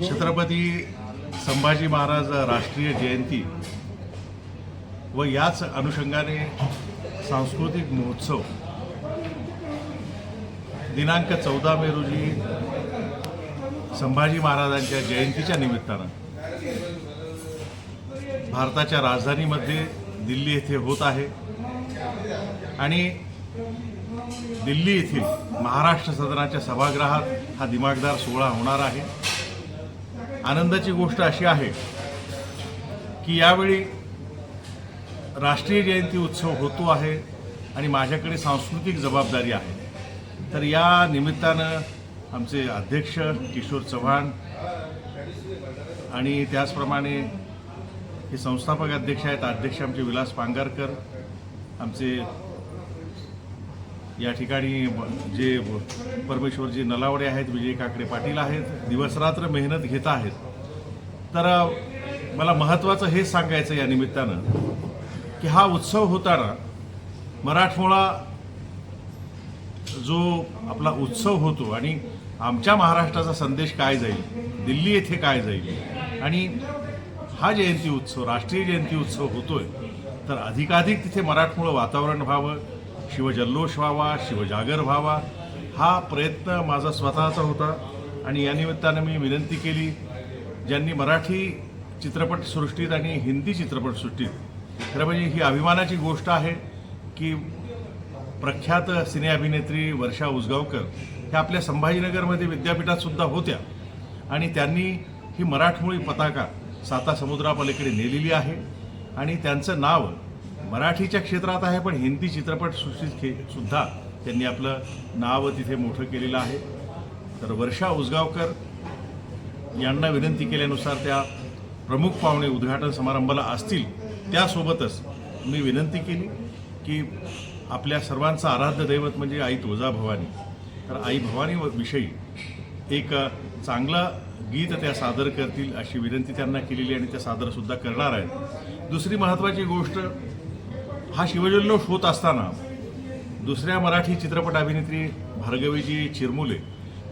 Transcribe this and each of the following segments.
छत्रपती संभाजी महाराज राष्ट्रीय जयंती व याच अनुषंगाने सांस्कृतिक महोत्सव. दिनांक चौदा मे रोजी संभाजी महाराजांच्या जयंतीच्या निमित्तानं भारताच्या राजधानीमध्ये दिल्ली येथे होत आहे आणि दिल्ली येथील महाराष्ट्र सदनाच्या सभागृहात हा दिमागदार सोहळा होणार आहे. आनंदाची गोष्ट अशी आहे की यावेळी राष्ट्रीय जयंती उत्सव होतो आहे आणि माझ्याकडे सांस्कृतिक जबाबदारी आहे. तर या निमित्तानं आमचे अध्यक्ष किशोर चव्हाण आणि त्याचप्रमाणे हे संस्थापक अध्यक्ष आहेत अध्यक्ष आमचे विलास पांगारकर आमचे या ठिकाणी जे परमेश्वर परमेश्वरजी नलावडे आहेत विजय काकडे पाटील आहेत दिवसरात्र मेहनत घेत आहेत. तर मला महत्त्वाचं हेच सांगायचं या निमित्तानं की हा उत्सव होताना मराठमोळा जो आपला उत्सव होतो आणि आमच्या महाराष्ट्राचा संदेश काय जाईल दिल्ली येथे काय जाईल आणि हा जयंती उत्सव राष्ट्रीय जयंती उत्सव होतोय तर अधिकाधिक तिथे मराठमोळं वातावरण व्हावं शिवजल्लोष व्हावा शिवजागर व्हावा हा प्रयत्न माझा स्वतःचा होता आणि या निमित्तानं मी विनंती केली ज्यांनी मराठी चित्रपटसृष्टीत आणि हिंदी चित्रपटसृष्टीत खरं म्हणजे ही अभिमानाची गोष्ट आहे की प्रख्यात सिने अभिनेत्री वर्षा उसगावकर ह्या आपल्या संभाजीनगरमध्ये विद्यापीठात सुद्धा होत्या आणि त्यांनी ही मराठमोळी पताका साता समुद्रापलीकडे नेलेली आहे आणि त्यांचं नाव मराठीच्या क्षेत्रात आहे पण हिंदी चित्रपटसृष्टीत खे सुद्धा त्यांनी आपलं नाव तिथे मोठं केलेलं आहे. तर वर्षा उसगावकर यांना विनंती केल्यानुसार त्या प्रमुख पाहुणे उद्घाटन समारंभाला असतील त्यासोबतच मी विनंती केली की आपल्या सर्वांचं आराध्य दैवत म्हणजे आई तुळजा भवानी. तर आई भवानी विषयी एक चांगलं गीत त्या सादर करतील अशी विनंती त्यांना केलेली आणि त्या सादरसुद्धा करणार आहेत. दुसरी महत्त्वाची गोष्ट हा शिवजल्लोष होत असताना दुसऱ्या मराठी चित्रपट अभिनेत्री भार्गवीजी चिरमुले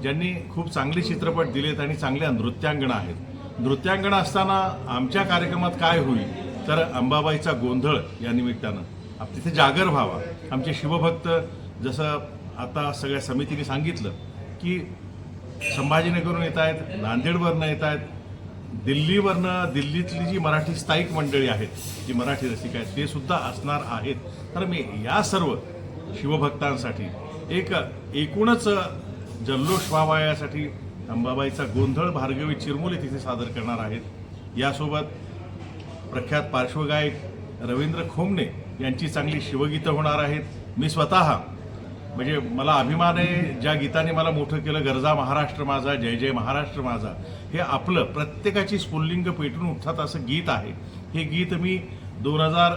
ज्यांनी खूप चांगले चित्रपट दिलेत आणि चांगल्या नृत्यांगणा आहेत. नृत्यांगणा असताना आमच्या कार्यक्रमात काय होईल? तर अंबाबाईचा गोंधळ या निमित्तानं. आप- तिथे जागर व्हावा. आमचे शिवभक्त जसं आता सगळ्या समितीने सांगितलं की संभाजीनगरून येत आहेत नांदेडवरनं येत आहेत दिल्लीवरनं दिल्लीतली जी मराठी स्थायिक मंडळी आहेत जी मराठी रसिक आहेत ते सुद्धा असणार आहेत. तर मी या सर्व शिवभक्तांसाठी एक एकूणच जल्लोष व्हावा यासाठी अंबाबाईचा गोंधळ भार्गवी चिरमुले तिथे सादर करणार आहेत. यासोबत प्रख्यात पार्श्वगायक रवींद्र खोमणे यांची चांगली शिवगीतं होणार आहेत. मी स्वतः म्हणजे मला अभिमान आहे ज्या गीताने मला मोठं केलं गरजा महाराष्ट्र माझा जय जय महाराष्ट्र माझा हे आपलं प्रत्येकाची स्फुल्लिंग पेटून उठतात असं गीत आहे. हे गीत मी दोन हजार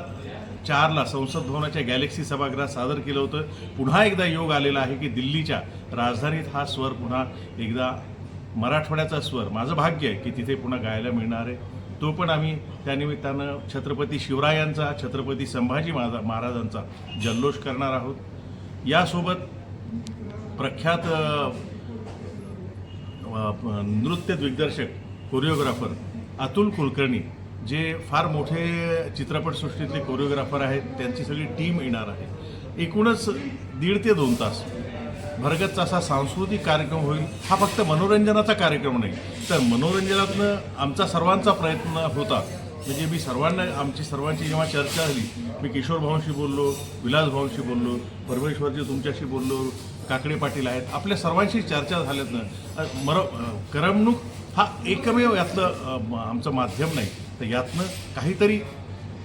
चारला संसद भवनाच्या गॅलेक्सी सभागृहात सादर केलं होतं. पुन्हा एकदा योग आलेला आहे की दिल्लीच्या राजधानीत हा स्वर पुन्हा एकदा मराठवाड्याचा स्वर. माझं भाग्य आहे की तिथे पुन्हा गायला मिळणार आहे. तो पण आम्ही त्यानिमित्तानं छत्रपती शिवरायांचा छत्रपती संभाजी महाराजांचा जल्लोष करणार आहोत. यासोबत प्रख्यात नृत्य दिग्दर्शक कोरिओग्राफर अतुल कुलकर्णी जे फार मोठे चित्रपटसृष्टीतले कोरिओग्राफर आहेत त्यांची सगळी टीम येणार आहे. एकूणच दीड ते दोन तास. भरगतचा असा सांस्कृतिक कार्यक्रम होईल. हा फक्त मनोरंजनाचा कार्यक्रम नाही तर मनोरंजनातनं आमचा सर्वांचा प्रयत्न होता. म्हणजे मी सर्वांना आमची सर्वांची जेव्हा चर्चा झाली मी किशोर भाऊंशी बोललो विलास भाऊंशी बोललो परमेश्वरजी तुमच्याशी बोललो काकडे पाटील आहेत आपल्या सर्वांशी चर्चा झाल्यातनं मर करमणूक हा एकमेव यातलं म- आमचं माध्यम नाही. तर यातनं काहीतरी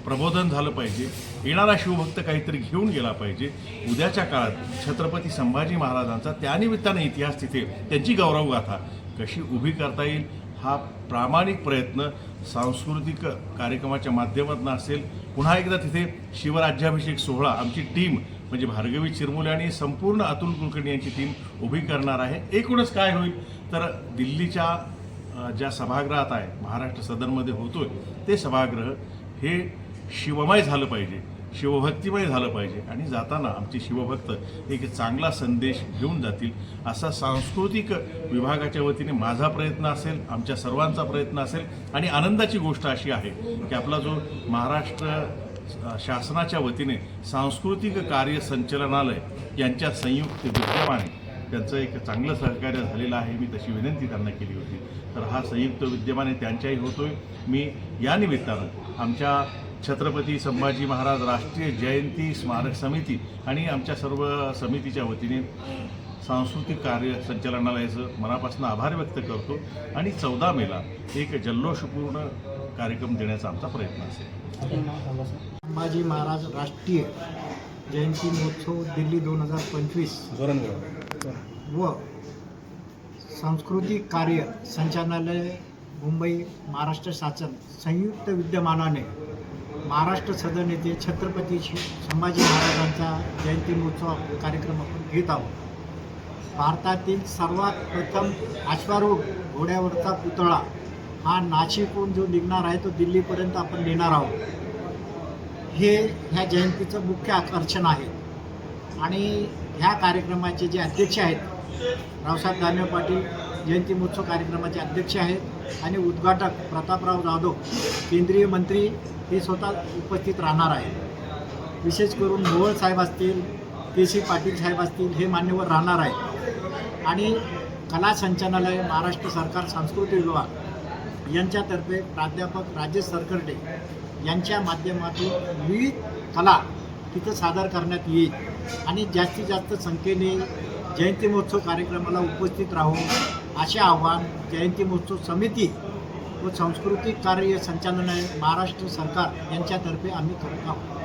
प्रबोधन झालं पाहिजे. येणारा शिवभक्त काहीतरी घेऊन गेला पाहिजे. उद्याच्या काळात छत्रपती संभाजी महाराजांचा त्यानिमित्तानं इतिहास तिथे त्यांची गौरवगाथा कशी उभी करता येईल हा प्रामाणिक प्रयत्न सांस्कृतिक कार्यक्रमाच्या माध्यमातून असेल. पुन्हा एकदा तिथे शिवराज्याभिषेक सोहळा आमची टीम म्हणजे भार्गवी चिरमुले आणि संपूर्ण अतुल कुलकर्णी यांची टीम उभी करणार आहे. एकूणच काय होईल? तर दिल्लीच्या ज्या सभागृहात आहे महाराष्ट्र सदनमध्ये होतोय ते सभागृह हे शिवमय झालं पाहिजे. शिवभक्तिमय झालं पाहिजे. आणि जाताना आमचे शिवभक्त एक चांगला संदेश घेऊन जातील असा सांस्कृतिक विभागाच्या वतीने माझा प्रयत्न असेल आमच्या सर्वांचा प्रयत्न असेल आणि आनंदाची गोष्ट अशी आहे की आपला जो महाराष्ट्र शासनाच्या वतीने सांस्कृतिक कार्य संचलनालय यांच्या संयुक्त विद्यमाने त्यांचं एक चांगलं सहकार्य झालेलं आहे. मी तशी विनंती त्यांना केली होती. तर हा संयुक्त विद्यमाने त्यांच्याही होतोय. मी या निमित्तानं आमच्या छत्रपती संभाजी महाराज राष्ट्रीय जयंती स्मारक समिती आणि आमच्या सर्व समितीच्या वतीने सांस्कृतिक कार्य संचालनालयाचं मनापासून आभार व्यक्त करतो आणि चौदा मेला एक जल्लोषपूर्ण कार्यक्रम देण्याचा आमचा प्रयत्न असेल. संभाजी महाराज राष्ट्रीय जयंती महोत्सव दिल्ली दोन हजार पंचवीस. व सांस्कृतिक कार्य संचालनालय मुंबई महाराष्ट्र शासन संयुक्त विद्यमानाने महाराष्ट्र सदन येथे छत्रपती संभाजी महाराजांचा जयंती महोत्सव कार्यक्रम आपण घेत आहोत. भारतातील सर्वात प्रथम अश्वारूढ घोड्यावरचा पुतळा हा नाशिकहून जो निघणार आहे तो दिल्लीपर्यंत आपण नेणार आहोत. हे ह्या जयंतीचं मुख्य आकर्षण आहे. आणि ह्या कार्यक्रमाचे जे अध्यक्ष आहेत रावसाहेब दानवे पाटील जयंती महोत्सव कार्यक्रमाचे अध्यक्ष आहेत आणि उद्घाटक प्रतापराव जाधव केंद्रीय मंत्री हे स्वतः उपस्थित राहणार आहेत. विशेष करून मोहोळ साहेब असतील के सी पाटील साहेब असतील हे मान्यवर राहणार आहेत. आणि कला संचालनालय महाराष्ट्र सरकार सांस्कृतिक विभाग यांच्यातर्फे प्राध्यापक राजेश सरकर्डे यांच्या माध्यमातून विविध कला तिथं सादर करण्यात येईल. आणि जास्तीत जास्त संख्येने जयंती महोत्सव कार्यक्रमाला उपस्थित राहून असे आव्हान जयंती महोत्सव समिती व सांस्कृतिक कार्य संचालनालय महाराष्ट्र सरकार यांच्यातर्फे आम्ही करत आहोत.